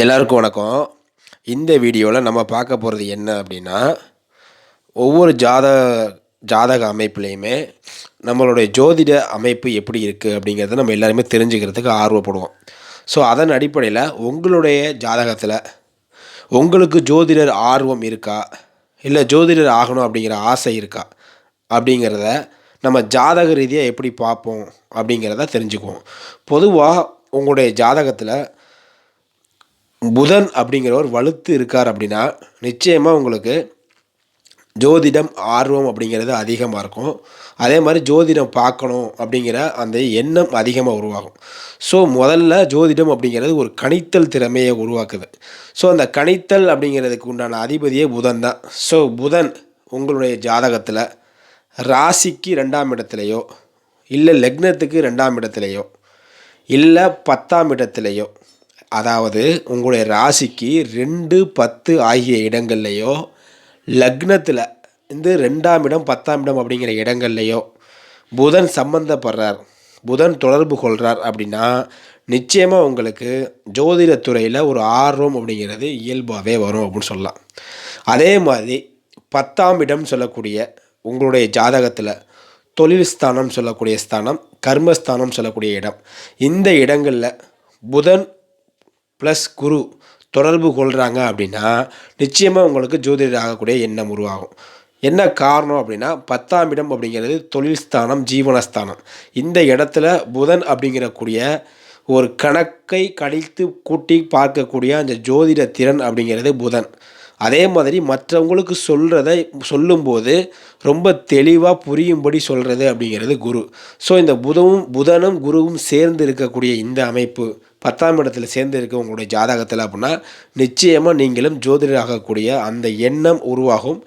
எல்லாருக்கும் வணக்கம். இந்த வீடியோவில் நம்ம பார்க்க போகிறது என்ன அப்படின்னா ஒவ்வொரு ஜாத ஜாதக அமைப்புலேயுமே நம்மளுடைய ஜோதிட அமைப்பு எப்படி இருக்குது அப்படிங்கிறத நம்ம எல்லாருமே தெரிஞ்சுக்கிறதுக்கு ஆர்வப்படுவோம். ஸோ அதன் அடிப்படையில் உங்களுடைய ஜாதகத்தில் உங்களுக்கு ஜோதிடர் ஆர்வம் இருக்கா? இல்லை ஜோதிடர் ஆகணும் அப்படிங்கிற ஆசை இருக்கா? அப்படிங்கிறத நம்ம ஜாதக ரீதியாக எப்படி பார்ப்போம் அப்படிங்கிறத தெரிஞ்சுக்குவோம். பொதுவாக உங்களுடைய ஜாதகத்தில் புதன் அப்படிங்கிறவர் வலுத்து இருக்கார் அப்படின்னா நிச்சயமாக உங்களுக்கு ஜோதிடம் ஆர்வம் அப்படிங்கிறது அதிகமாக இருக்கும். அதே மாதிரி ஜோதிடம் பார்க்கணும் அப்படிங்கிற அந்த எண்ணம் அதிகமாக உருவாகும். ஸோ முதல்ல ஜோதிடம் அப்படிங்கிறது ஒரு கணித்தல் திறமையை உருவாக்குது. ஸோ அந்த கணித்தல் அப்படிங்கிறதுக்கு உண்டான அதிபதியே புதன் தான். ஸோ புதன் உங்களுடைய ஜாதகத்தில் ராசிக்கு ரெண்டாம் இடத்துலையோ இல்லை லக்னத்துக்கு ரெண்டாம் இடத்துலையோ இல்லை பத்தாம் இடத்துலையோ அதாவது உங்களுடைய ராசிக்கு ரெண்டு பத்து ஆகிய இடங்கள்லையோ லக்னத்தில் இந்த ரெண்டாம் இடம் பத்தாம் இடம் அப்படிங்கிற இடங்கள்லையோ புதன் சம்பந்தப்படுறார். புதன் தொடர்பு கொள்கிறார் அப்படின்னா நிச்சயமாக உங்களுக்கு ஜோதிடத்துறையில் ஒரு ஆர்வம் அப்படிங்கிறது இயல்பாகவே வரும் அப்படின்னு சொல்லலாம். அதே மாதிரி பத்தாம் இடம் சொல்லக்கூடிய உங்களுடைய ஜாதகத்தில் தொழில் ஸ்தானம் சொல்லக்கூடிய ஸ்தானம் கர்மஸ்தானம் சொல்லக்கூடிய இடம். இந்த இடங்களில் புதன் ப்ளஸ் குரு தொடர்பு கொள்கிறாங்க அப்படின்னா நிச்சயமாக உங்களுக்கு ஜோதிடர் ஆகக்கூடிய எண்ணம் உருவாகும். என்ன காரணம் அப்படின்னா பத்தாம் இடம் அப்படிங்கிறது தொழில் ஸ்தானம் ஜீவனஸ்தானம் இந்த இடத்துல புதன் அப்படிங்கிறக்கூடிய ஒரு கணக்கை கழித்து கூட்டி பார்க்கக்கூடிய அந்த ஜோதிட திறன் அப்படிங்கிறது புதன். அதே மாதிரி மற்றவங்களுக்கு சொல்கிறத சொல்லும்போது ரொம்ப தெளிவாக புரியும்படி சொல்கிறது அப்படிங்கிறது குரு. ஸோ இந்த புதவும் புதனும் குருவும் சேர்ந்து இருக்கக்கூடிய இந்த அமைப்பு. பத்தாம் இடத்துல சேர்ந்து இருக்க உங்களுடைய ஜாதகத்தில் அப்படின்னா நிச்சயமாக நீங்களும் ஜோதிடர் ஆகக்கூடிய அந்த எண்ணம் உருவாகும்.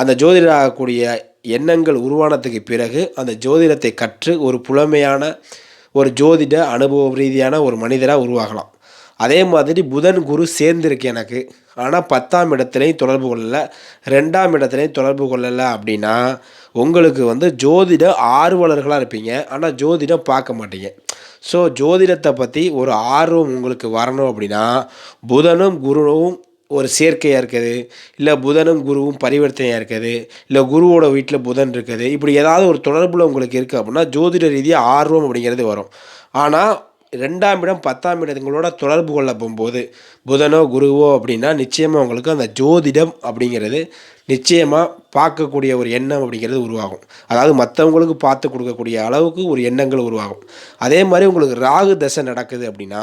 அந்த ஜோதிடர் ஆகக்கூடிய எண்ணங்கள் உருவானதுக்கு பிறகு அந்த ஜோதிடத்தை கற்று ஒரு புலமையான ஒரு ஜோதிட அனுபவ ரீதியான ஒரு மனிதராக உருவாகலாம். அதே மாதிரி புதன் குரு சேர்ந்துருக்கு எனக்கு. ஆனால் பத்தாம் இடத்துலையும் தொடர்பு கொள்ளலை. ரெண்டாம் இடத்துலையும் தொடர்பு கொள்ளலை அப்படின்னா உங்களுக்கு வந்து ஜோதிட ஆர்வலர்களாக இருப்பீங்க. ஆனால் ஜோதிடம் பார்க்க மாட்டீங்க. ஸோ ஜோதிடத்தை பற்றி ஒரு ஆர்வம் உங்களுக்கு வரணும் அப்படின்னா புதனும் குருவும் ஒரு சேர்க்கையாக இருக்குது இல்லை புதனும் குருவும் பரிவர்த்தனையாக இருக்குது இல்லை குருவோட வீட்டில் புதன் இருக்குது இப்படி ஏதாவது ஒரு தொடர்பில் உங்களுக்கு இருக்குது அப்படின்னா ஜோதிட ரீதியாக ஆர்வம் அப்படிங்கிறது வரும். ஆனால் ரெண்டாம் இடம் பத்தாம் இடங்களோட தொடர்பு கொள்ள போகும்போது புதனோ குருவோ அப்படின்னா நிச்சயமாக உங்களுக்கு அந்த ஜோதிடம் அப்படிங்கிறது நிச்சயமாக பார்க்கக்கூடிய ஒரு எண்ணம் அப்படிங்கிறது உருவாகும். அதாவது மற்றவங்களுக்கு பார்த்து கொடுக்கக்கூடிய அளவுக்கு ஒரு எண்ணங்கள் உருவாகும். அதே மாதிரி உங்களுக்கு ராகு தசை நடக்குது அப்படின்னா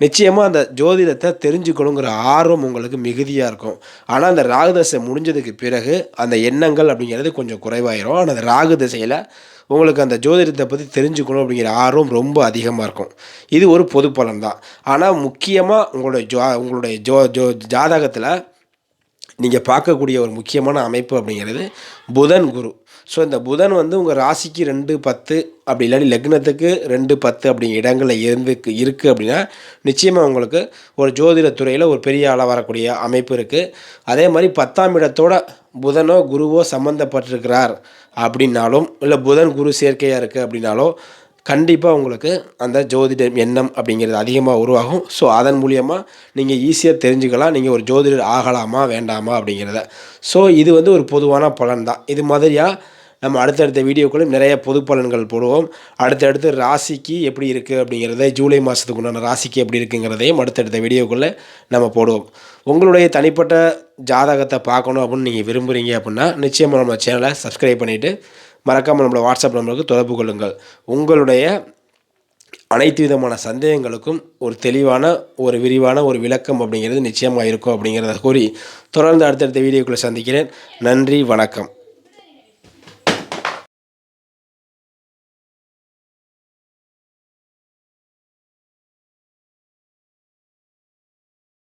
நிச்சயமாக அந்த ஜோதிடத்தை தெரிஞ்சுக்கணுங்கிற ஆர்வம் உங்களுக்கு மிகுதியாக இருக்கும். ஆனால் அந்த ராகு தசை முடிஞ்சதுக்கு பிறகு அந்த எண்ணங்கள் அப்படிங்கிறது கொஞ்சம் குறைவாயிரும். ஆனால் அந்த ராகு தசையில் உங்களுக்கு அந்த ஜோதிடத்தை பற்றி தெரிஞ்சுக்கணும் அப்படிங்கிற ஆர்வம் ரொம்ப அதிகமாக இருக்கும். இது ஒரு பொது பலன் தான். ஆனால் முக்கியமாக உங்களுடைய ஜோ உங்களுடைய ஜோ ஜோ ஜாதகத்தில் நீங்கள் பார்க்கக்கூடிய ஒரு முக்கியமான அமைப்பு அப்படிங்கிறது புதன் குரு. ஸோ இந்த புதன் வந்து உங்கள் ராசிக்கு ரெண்டு பத்து அப்படி இல்லாட்டி லக்னத்துக்கு ரெண்டு பத்து அப்படிங்கிற இடங்களில் இருந்து இருக்குது அப்படின்னா நிச்சயமாக உங்களுக்கு ஒரு ஜோதிட துறையில் ஒரு பெரிய ஆளாக வரக்கூடிய அமைப்பு இருக்குது அதே மாதிரி பத்தாம் இடத்தோட புதனோ குருவோ சம்மந்தப்பட்டிருக்கிறார் அப்படின்னாலும் இல்லை புதன் குரு சேர்க்கையாக இருக்குது அப்படின்னாலும் கண்டிப்பாக உங்களுக்கு அந்த ஜோதிடம் எண்ணம் அப்படிங்கிறது அதிகமாக உருவாகும். ஸோ அதன் மூலியமாக நீங்கள் ஈஸியாக தெரிஞ்சுக்கலாம். நீங்கள் ஒரு ஜோதிடர் ஆகலாமா வேண்டாமா அப்படிங்கிறத. ஸோ இது வந்து ஒரு பொதுவான பலன் தான் இது மாதிரியாக நம்ம அடுத்தடுத்த வீடியோக்களும் நிறைய பொது பலன்கள் போடுவோம். அடுத்தடுத்து ராசிக்கு எப்படி இருக்குது அப்படிங்கிறத ஜூலை மாதத்துக்கு உண்டான ராசிக்கு எப்படி இருக்குங்கிறதையும் அடுத்தடுத்த வீடியோக்குள்ளே நம்ம போடுவோம். உங்களுடைய தனிப்பட்ட ஜாதகத்தை பார்க்கணும் அப்படின்னு நீங்கள் விரும்புகிறீங்க அப்படின்னா நிச்சயமாக நம்ம சேனலை சப்ஸ்கிரைப் பண்ணிவிட்டு மறக்காமல் நம்மளோட வாட்ஸ்அப் நம்பருக்கு தொடர்பு கொள்ளுங்கள். உங்களுடைய அனைத்து விதமான சந்தேகங்களுக்கும் ஒரு தெளிவான ஒரு விரிவான ஒரு விளக்கம் அப்படிங்கிறது நிச்சயமாக இருக்கும் அப்படிங்கிறத கூறி தொடர்ந்து அடுத்தடுத்த வீடியோக்குள்ளே சந்திக்கிறேன். நன்றி வணக்கம்.